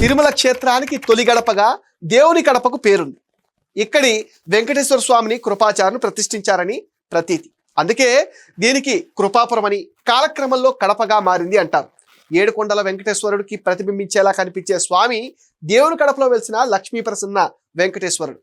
తిరుమల క్షేత్రానికి తొలి గడపగా దేవుని గడపకు పేరుంది. ఇక్కడి వెంకటేశ్వర స్వామిని కృపాచార్యులు ప్రతిష్ఠించారని ప్రతీతి. అందుకే దీనికి కృపాపురం అని కాలక్రమంలో కడపగా మారింది అంటారు. ఏడుకొండల వెంకటేశ్వరుడికి ప్రతిబింబించేలా కనిపించే స్వామి దేవుని కడపలో వెలిసిన లక్ష్మీ ప్రసన్న వెంకటేశ్వరుడు.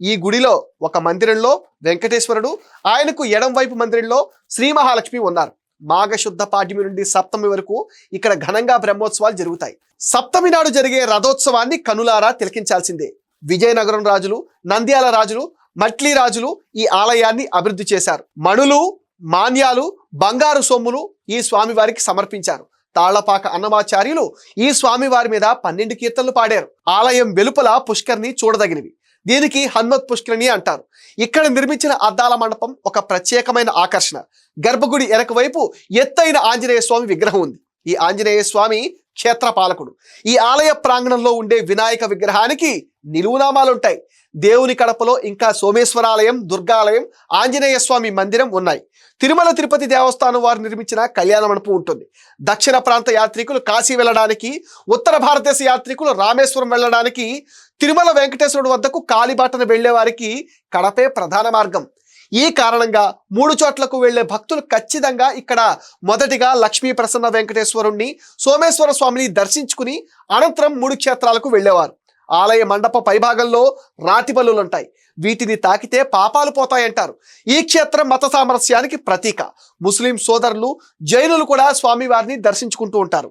ఈ గుడిలో ఒక మందిరంలో వెంకటేశ్వరుడు ఆయనకు ఎడం వైపు మందిరంలో శ్రీ మహాలక్ష్మి ఉన్నారు. మాఘశుద్ధ పాఠ్యమి నుండి సప్తమి వరకు ఇక్కడ ఘనంగా బ్రహ్మోత్సవాలు జరుగుతాయి. సప్తమి నాడు జరిగే రథోత్సవాన్ని కనులారా తిలకించాల్సిందే. విజయనగరం రాజులు నంద్యాల రాజులు మట్లీ రాజులు ఈ ఆలయాన్ని అభివృద్ధి చేశారు. మణులు మాన్యాలు బంగారు సొమ్ములు ఈ స్వామివారికి సమర్పించారు. తాళ్ళపాక అన్నమాచార్యులు ఈ స్వామివారి మీద పన్నెండు కీర్తనలు పాడారు. ఆలయం వెలుపల పుష్కర్ని చూడదగినవి. దీనికి హన్మత్ పుష్కరిణి అంటారు. ఇక్కడ నిర్మించిన అద్దాల మండపం ఒక ప్రత్యేకమైన ఆకర్షణ. గర్భగుడి ఎనక వైపు ఎత్తైన ఆంజనేయ స్వామి విగ్రహం ఉంది. ఈ ఆంజనేయ స్వామి క్షేత్ర పాలకుడు. ఈ ఆలయ ప్రాంగణంలో ఉండే వినాయక విగ్రహానికి నిలువునామాలుంటాయి. దేవుని కడపలో ఇంకా సోమేశ్వరాలయం దుర్గాలయం ఆంజనేయ స్వామి మందిరం ఉన్నాయి. తిరుమల తిరుపతి దేవస్థానం వారు నిర్మించిన కళ్యాణ మండపం ఉంటుంది. దక్షిణ ప్రాంత యాత్రికులు కాశీ వెళ్ళడానికి ఉత్తర భారతదేశ యాత్రికులు రామేశ్వరం వెళ్ళడానికి తిరుమల వెంకటేశ్వరుడు వద్దకు కాలిబాటను వెళ్ళే వారికి కడపే ప్రధాన మార్గం. ఈ కారణంగా మూడు చోట్లకు వెళ్ళే భక్తులు ఖచ్చితంగా ఇక్కడ మొదటిగా లక్ష్మీ ప్రసన్న వెంకటేశ్వరుణ్ణి సోమేశ్వర స్వామిని దర్శించుకుని అనంతరం మూడు క్షేత్రాలకు వెళ్ళేవారు. ఆలయ మండప పైభాగంలో రాతి ఉంటాయి. వీటిని తాకితే పాపాలు పోతాయంటారు. ఈ క్షేత్రం మత సామరస్యానికి ప్రతీక. ముస్లిం సోదరులు జైనులు కూడా స్వామివారిని దర్శించుకుంటూ ఉంటారు.